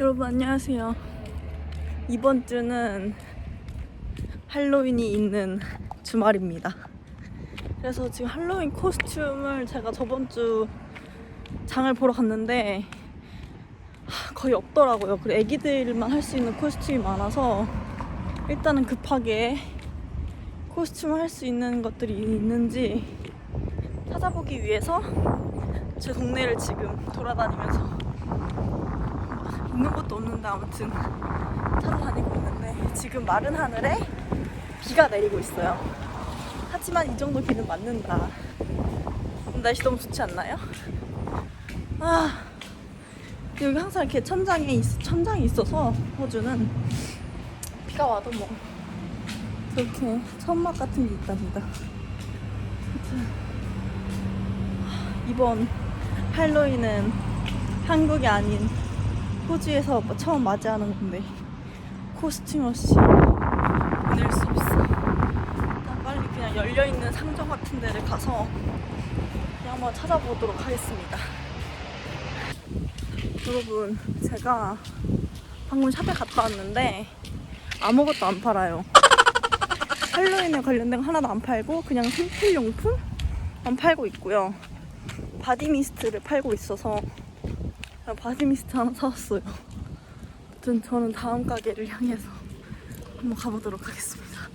여러분 안녕하세요. 이번 주는 할로윈이 있는 주말입니다. 그래서 지금 할로윈 코스튬을 제가 저번 주 장을 보러 갔는데 하, 거의 없더라고요. 그리고 애기들만 할 수 있는 코스튬이 많아서 일단은 급하게 코스튬을 할 수 있는 것들이 있는지 찾아보기 위해서 제 동네를 지금 돌아다니면서 있는 것도 없는데 아무튼 찾아다니고 있는데 지금 마른 하늘에 비가 내리고 있어요. 하지만 이 정도 비는 맞는다. 날씨 너무 좋지 않나요? 아 여기 항상 이렇게 천장에 있, 천장이 있어서 호주는 비가 와도 뭐 저렇게 천막 같은 게 있답니다. 아무튼 이번 할로윈은 한국이 아닌 호주에서 뭐 처음 맞이하는 건데 코스튬 없이 보낼 수 없어. 일단 빨리 그냥 열려 있는 상점 같은 데를 가서 그냥 한번 찾아보도록 하겠습니다. 여러분, 제가 방금 샵에 갔다 왔는데 아무것도 안 팔아요. 할로윈에 관련된 거 하나도 안 팔고 그냥 생필용품만 팔고 있고요. 바디 미스트를 팔고 있어서 바디 미스트 하나 사왔어요. 아무튼 저는 다음 가게를 향해서 한번 가보도록 하겠습니다.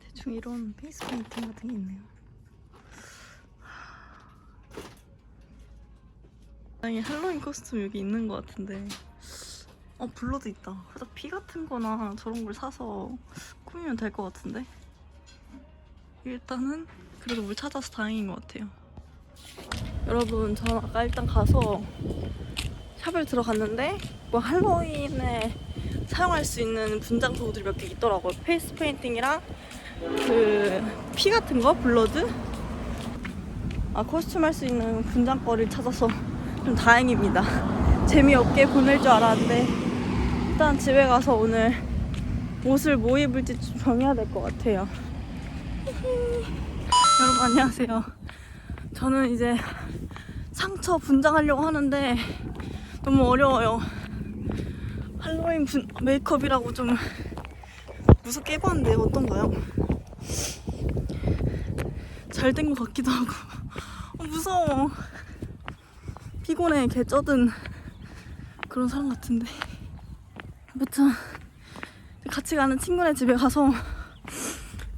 대충 이런 페이스 페인팅 같은 게 있네요. 아니 할로윈 코스튬 여기 있는 것 같은데 어 블러도 있다. 살짝 피 같은 거나 저런 걸 사서 꾸미면 될 것 같은데 일단은 그래도 뭘 찾아서 다행인 것 같아요. 여러분, 전 아까 일단 가서 샵을 들어갔는데 뭐 할로윈에 사용할 수 있는 분장 도구들이 몇 개 있더라고요. 페이스 페인팅이랑 그 피 같은 거, 블러드. 아 코스튬 할 수 있는 분장거리를 찾아서 좀 다행입니다. 재미없게 보낼 줄 알았는데 일단 집에 가서 오늘 옷을 뭐 입을지 좀 정해야 될 것 같아요. 여러분 안녕하세요. 저는 이제 상처 분장하려고 하는데 너무 어려워요. 할로윈 분, 메이크업이라고 좀 무섭게 해봤는데 어떤가요? 잘 된 것 같기도 하고 어, 무서워. 피곤해 개 쩌든 그런 사람 같은데. 아무튼 같이 가는 친구네 집에 가서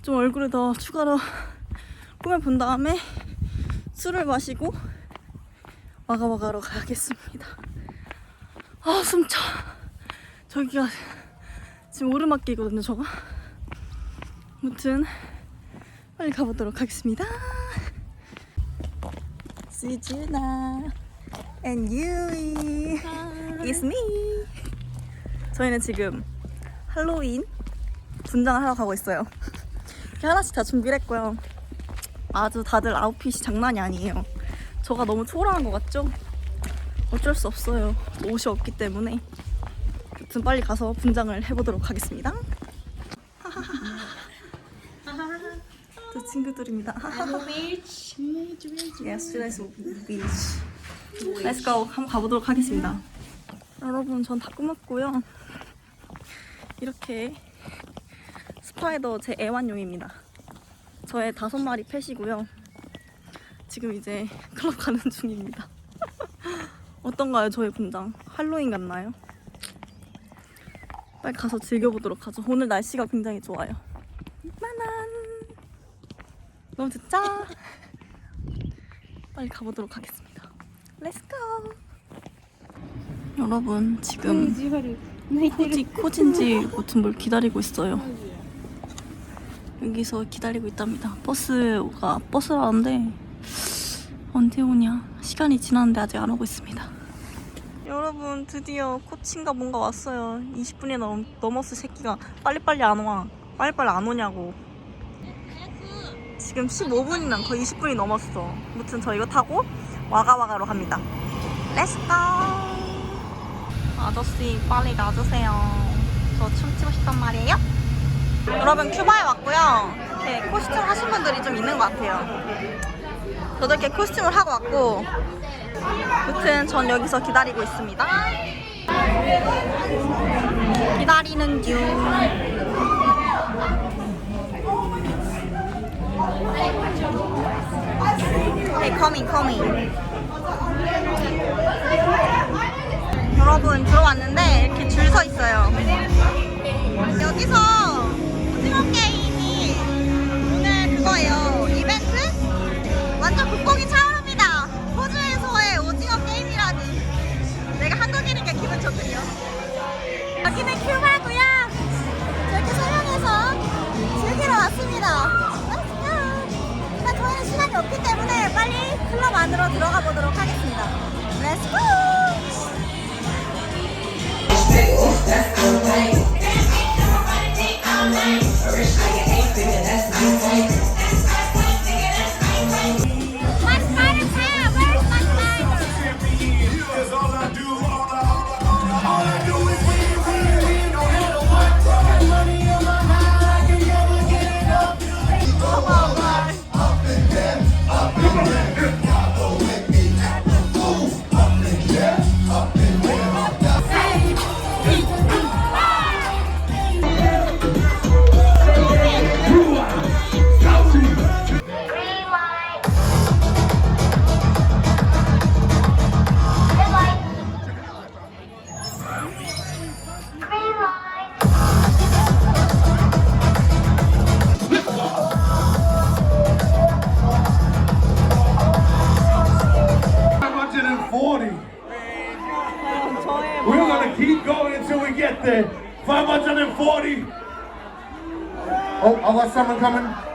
좀 얼굴을 더 추가로 꾸며본 다음에 술을 마시고 와가와가로 가야겠습니다. 아 숨차. 저기가 지금 오르막길이거든요, 저가. 아무튼 빨리 가보도록 하겠습니다. 시즈나 and 유이 It's me. 저희는 지금 할로윈 분장을 하러 가고 있어요. 이렇게 하나씩 다 준비를 했고요. 아주 다들 아웃핏이 장난이 아니에요. 저가 너무 초라한 것 같죠? 어쩔 수 없어요. 옷이 없기 때문에. 아무튼 빨리 가서 분장을 해보도록 하겠습니다. 저 친구들입니다. beach. Yes, let's beach. Let's go. 한번 가보도록 하겠습니다. 여러분, 전 다 꾸몄고요. 이렇게 스파이더 제 애완용입니다. 저의 다섯 마리 펫이고요. 지금 이제 클럽 가는 중입니다. 어떤가요, 저의 분장? 할로윈 같나요? 빨리 가서 즐겨보도록 하죠. 오늘 날씨가 굉장히 좋아요. 만한 너무 좋죠? 빨리 가보도록 하겠습니다. Let's go. 여러분 지금 코지 코진지 뭘 기다리고 있어요. 여기서 기다리고 있답니다. 버스가 버스라는데 언제 오냐? 시간이 지났는데 아직 안 오고 있습니다. 여러분 드디어 코치인가 뭔가 왔어요. 20분이 넘, 넘었어 새끼가 빨리빨리 안 와. 빨리빨리 안 오냐고. 지금 15분이나 거의 20분이 넘었어. 아무튼 저 이거 타고 와가와가로 갑니다. 렛츠고! 아저씨 빨리 놔주세요. 저 춤추고 싶단 말이에요. 여러분 큐바에 왔고요. 이렇게 코스튬 하신 분들이 좀 있는 것 같아요. 저도 이렇게 코스튬을 하고 왔고 무튼 전 여기서 기다리고 있습니다. 기다리는 중. Hey, coming, coming. 여러분 들어왔는데 이렇게 줄 서 있어요. 여기서 안으로 들어가 보도록 하겠습니다. Let's. There. 540. Oh, I got someone coming.